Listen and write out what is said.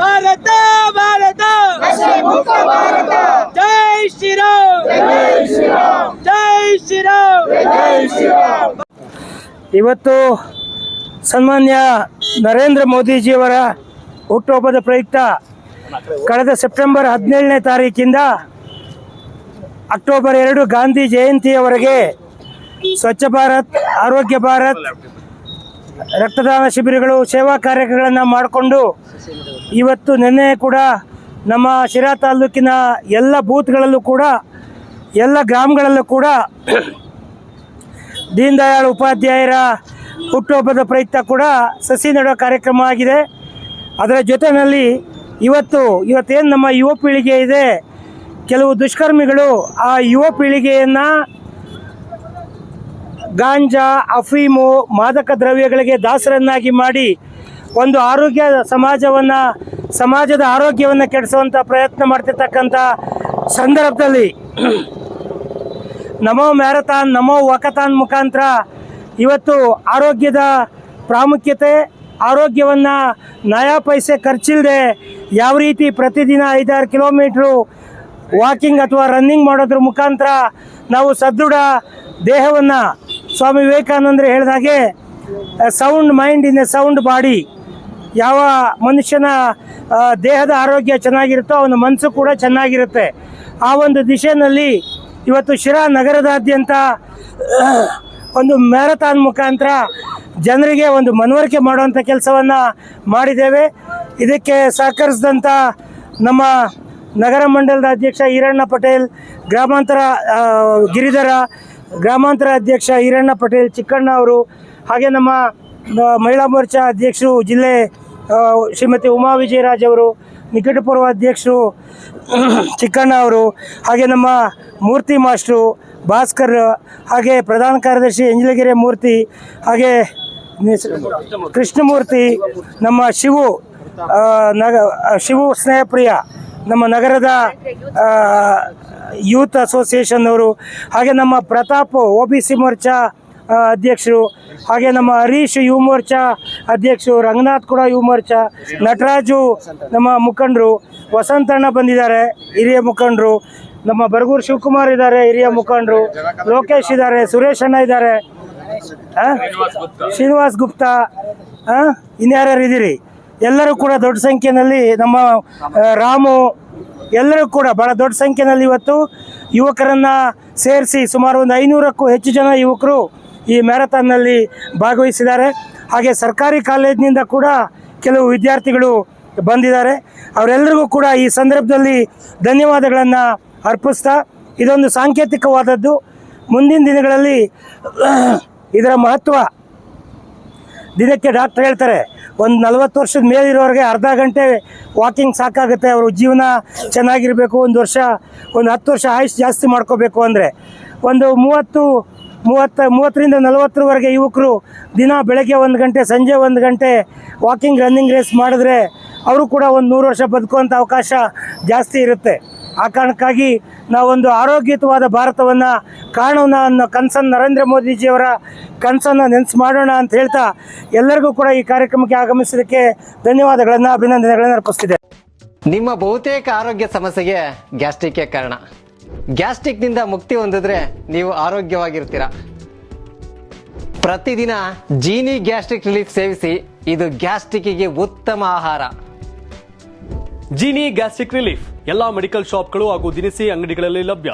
ಭಾರತ ಭಾರತ! ಜೈ ಶ್ರೀರಾಮ್! ಜೈ ಶ್ರೀರಾಮ್! ಇವತ್ತು ಸನ್ಮಾನ್ಯ ನರೇಂದ್ರ ಮೋದಿಜಿಯವರ ಹುಟ್ಟುಹಬ್ಬದ ಪ್ರಯುಕ್ತ ಕಳೆದ ಸೆಪ್ಟೆಂಬರ್ ಹದಿನೇಳನೇ ತಾರೀಕಿಂದ ಅಕ್ಟೋಬರ್ ಎರಡು ಗಾಂಧಿ ಜಯಂತಿಯವರೆಗೆ ಸ್ವಚ್ಛ ಭಾರತ್ ಆರೋಗ್ಯ ಭಾರತ್ ರಕ್ತದಾನ ಶಿಬಿರಗಳು, ಸೇವಾ ಕಾರ್ಯಕ್ರಮಗಳನ್ನು ಮಾಡಿಕೊಂಡು ಇವತ್ತು ನಿನ್ನೆ ಕೂಡ ನಮ್ಮ ಶಿರಾ ತಾಲೂಕಿನ ಎಲ್ಲ ಬೂತ್ಗಳಲ್ಲೂ ಕೂಡ, ಎಲ್ಲ ಗ್ರಾಮಗಳಲ್ಲೂ ಕೂಡ ದೀನ್ ದಯಾಳ್ ಉಪಾಧ್ಯಾಯರ ಹುಟ್ಟುಹಬ್ಬದ ಪ್ರಯುಕ್ತ ಕೂಡ ಸಸಿ ನೆಡುವ ಕಾರ್ಯಕ್ರಮ ಆಗಿದೆ. ಅದರ ಜೊತೆಯಲ್ಲಿ ಇವತ್ತು, ಇವತ್ತೇನು ನಮ್ಮ ಯುವ ಪೀಳಿಗೆ ಇದೆ, ಕೆಲವು ದುಷ್ಕರ್ಮಿಗಳು ಆ ಯುವ ಪೀಳಿಗೆಯನ್ನು ಗಾಂಜಾ, ಅಫೀಮು, ಮಾದಕ ದ್ರವ್ಯಗಳಿಗೆ ದಾಸರನ್ನಾಗಿ ಮಾಡಿ ಒಂದು ಆರೋಗ್ಯ ಸಮಾಜವನ್ನು, ಸಮಾಜದ ಆರೋಗ್ಯವನ್ನು ಕೆಡಿಸುವಂಥ ಪ್ರಯತ್ನ ಮಾಡ್ತಿರ್ತಕ್ಕಂಥ ಸಂದರ್ಭದಲ್ಲಿ ನಮೋ ಮ್ಯಾರಥಾನ್, ನಮೋ ವಕಥಾನ್ ಮುಖಾಂತರ ಇವತ್ತು ಆರೋಗ್ಯದ ಪ್ರಾಮುಖ್ಯತೆ, ಆರೋಗ್ಯವನ್ನು ನಯಾ ಪೈಸೆ ಖರ್ಚಿಲ್ಲದೆ ಯಾವ ರೀತಿ ಪ್ರತಿದಿನ ಐದಾರು ಕಿಲೋಮೀಟ್ರು ವಾಕಿಂಗ್ ಅಥವಾ ರನ್ನಿಂಗ್ ಮಾಡೋದ್ರ ಮುಖಾಂತರ ನಾವು ಸದೃಢ ದೇಹವನ್ನು ಸ್ವಾಮಿ ವಿವೇಕಾನಂದರು ಹೇಳಿದಾಗೆ sound mind in a sound body ಯಾವ ಮನುಷ್ಯನ ದೇಹದ ಆರೋಗ್ಯ ಚೆನ್ನಾಗಿರುತ್ತೋ ಅವನ ಮನಸ್ಸು ಕೂಡ ಚೆನ್ನಾಗಿರುತ್ತೆ. ಆ ಒಂದು ದಿಶೆಯಲ್ಲಿ ಇವತ್ತು ಶಿರಾ ನಗರದಾದ್ಯಂತ ಒಂದು ಮ್ಯಾರಥಾನ್ ಮುಖಾಂತರ ಜನರಿಗೆ ಒಂದು ಮನವರಿಕೆ ಮಾಡುವಂಥ ಕೆಲಸವನ್ನು ಮಾಡಿದ್ದೇವೆ. ಇದಕ್ಕೆ ಸಹಕರಿಸಿದಂಥ ನಮ್ಮ ನಗರ ಮಂಡಲದ ಅಧ್ಯಕ್ಷ ಈರಣ್ಣ ಪಟೇಲ್, ಗ್ರಾಮಾಂತರ ಗಿರಿಧರ ಗ್ರಾಮಾಂತರ ಅಧ್ಯಕ್ಷ ಈರಣ್ಣ ಪಟೇಲ್ ಚಿಕ್ಕಣ್ಣ ಅವರು, ಹಾಗೆ ನಮ್ಮ ಮಹಿಳಾ ಮೋರ್ಚಾ ಅಧ್ಯಕ್ಷರು ಜಿಲ್ಲೆ ಶ್ರೀಮತಿ ಉಮಾ ವಿಜಯರಾಜ್ ಅವರು, ನಿಕಟಪೂರ್ವ ಅಧ್ಯಕ್ಷರು ಚಿಕ್ಕಣ್ಣ ಅವರು, ಹಾಗೆ ನಮ್ಮ ಮೂರ್ತಿ ಮಾಸ್ಟ್ರು ಭಾಸ್ಕರ್, ಹಾಗೆ ಪ್ರಧಾನ ಕಾರ್ಯದರ್ಶಿ ಎಂಜಲಗೆರೆ ಮೂರ್ತಿ, ಹಾಗೆ ಕೃಷ್ಣಮೂರ್ತಿ, ನಮ್ಮ ಶಿವು ನಗ, ಶಿವು ಸ್ನೇಹಪ್ರಿಯ ನಮ್ಮ ನಗರದ ಯೂತ್ ಅಸೋಸಿಯೇಷನ್ ಅವರು ಹಾಗೆ ನಮ್ಮ Pratap O B C Morcha ಅಧ್ಯಕ್ಷರು, ಹಾಗೆ ನಮ್ಮ ಹರೀಶ್ ಯುವ ಮೋರ್ಚಾ ಅಧ್ಯಕ್ಷರು, ರಂಗನಾಥ್ ಕೂಡ ಯುವ ಮೋರ್ಚಾ, ನಟರಾಜು ನಮ್ಮ ಮುಖಂಡರು, ವಸಂತಣ್ಣ ಬಂದಿದ್ದಾರೆ, ಹಿರಿಯ ಮುಖಂಡರು, ನಮ್ಮ ಬರಗೂರು ಶಿವಕುಮಾರ್ ಇದ್ದಾರೆ, ಹಿರಿಯ ಮುಖಂಡರು, ಲೋಕೇಶ್ ಇದ್ದಾರೆ, ಸುರೇಶ್ ಅಣ್ಣ ಇದ್ದಾರೆ ಶ್ರೀನಿವಾಸ್ ಗುಪ್ತಾ ಹಾಂ ಇನ್ಯಾರ್ಯಾರು ಇದ್ದೀರಿ? ಎಲ್ಲರೂ ಕೂಡ ದೊಡ್ಡ ಸಂಖ್ಯೆಯಲ್ಲಿ ನಮ್ಮ ರಾಮು, ಎಲ್ಲರೂ ಕೂಡ ಭಾಳ ದೊಡ್ಡ ಸಂಖ್ಯೆಯಲ್ಲಿ ಇವತ್ತು ಯುವಕರನ್ನು ಸೇರಿಸಿ ಸುಮಾರು ಒಂದು ಐನೂರಕ್ಕೂ ಹೆಚ್ಚು ಜನ ಯುವಕರು ಈ ಮ್ಯಾರಥಾನ್ನಲ್ಲಿ ಭಾಗವಹಿಸಿದ್ದಾರೆ. ಹಾಗೆ ಸರ್ಕಾರಿ ಕಾಲೇಜಿನಿಂದ ಕೂಡ ಕೆಲವು ವಿದ್ಯಾರ್ಥಿಗಳು ಬಂದಿದ್ದಾರೆ. ಅವರೆಲ್ಲರಿಗೂ ಕೂಡ ಈ ಸಂದರ್ಭದಲ್ಲಿ ಧನ್ಯವಾದಗಳನ್ನು ಅರ್ಪಿಸ್ತಾ ಇದೊಂದು ಸಾಂಕೇತಿಕವಾದದ್ದು. ಮುಂದಿನ ದಿನಗಳಲ್ಲಿ ಇದರ ಮಹತ್ವ ದಿನಕ್ಕೆ ಡಾಕ್ಟರ್ ಹೇಳ್ತಾರೆ. ಒಂದು ನಲ್ವತ್ತು ವರ್ಷದ ಮೇಲಿರೋರಿಗೆ ಅರ್ಧ ಗಂಟೆ ವಾಕಿಂಗ್ ಸಾಕಾಗುತ್ತೆ. ಅವರು ಜೀವನ ಚೆನ್ನಾಗಿರಬೇಕು, ಒಂದು ವರ್ಷ, ಒಂದು ಹತ್ತು ವರ್ಷ ಆಯುಷ್ ಜಾಸ್ತಿ ಮಾಡ್ಕೋಬೇಕು ಅಂದರೆ. ಒಂದು ಮೂವತ್ತು, ಮೂವತ್ತ, ಮೂವತ್ತರಿಂದ ನಲವತ್ತರವರೆಗೆ ಯುವಕರು ದಿನ ಬೆಳಗ್ಗೆ ಒಂದು ಗಂಟೆ, ಸಂಜೆ ಒಂದು ಗಂಟೆ ವಾಕಿಂಗ್ ರನ್ನಿಂಗ್ ರೇಸ್ ಮಾಡಿದ್ರೆ, ಅವರು ಕೂಡ ಒಂದು ನೂರು ವರ್ಷ ಬದುಕುವಂಥ ಅವಕಾಶ ಜಾಸ್ತಿ ಇರುತ್ತೆ. ಆ ಕಾರಣಕ್ಕಾಗಿ ನಾವೊಂದು ಆರೋಗ್ಯಯುತವಾದ ಭಾರತವನ್ನು ಕಾಣೋಣ ಅನ್ನೋ ಕನಸನ್ನು ನರೇಂದ್ರ ಮೋದಿಜಿಯವರ ಕನಸನ್ನು ನೆನೆಸು ಮಾಡೋಣ ಅಂತ ಹೇಳ್ತಾ ಎಲ್ಲರಿಗೂ ಕೂಡ ಈ ಕಾರ್ಯಕ್ರಮಕ್ಕೆ ಆಗಮಿಸಿದ್ದಕ್ಕೆ ಧನ್ಯವಾದಗಳನ್ನು ಅಭಿನಂದನೆಗಳನ್ನು ಅರ್ಪಿಸ್ತಿದೆ. ನಿಮ್ಮ ಬಹುತೇಕ ಆರೋಗ್ಯ ಸಮಸ್ಯೆಗೆ ಗ್ಯಾಸ್ಟ್ರಿಕ್ಕೇ ಕಾರಣ. ಗ್ಯಾಸ್ಟ್ರಿಕ್ನಿಂದ ಮುಕ್ತಿ ಹೊಂದಿದ್ರೆ ನೀವು ಆರೋಗ್ಯವಾಗಿರ್ತೀರ. ಪ್ರತಿದಿನ ಜೀನಿ ಗ್ಯಾಸ್ಟ್ರಿಕ್ ರಿಲೀಫ್ ಸೇವಿಸಿ ಇದು ಗ್ಯಾಸ್ಟ್ರಿಕ್ಕಿಗೆ ಉತ್ತಮ ಆಹಾರ. Jeeni gastric relief. ಎಲ್ಲಾ ಮೆಡಿಕಲ್ ಶಾಪ್ಗಳು ಹಾಗೂ ದಿನಸಿ ಅಂಗಡಿಗಳಲ್ಲಿ ಲಭ್ಯ.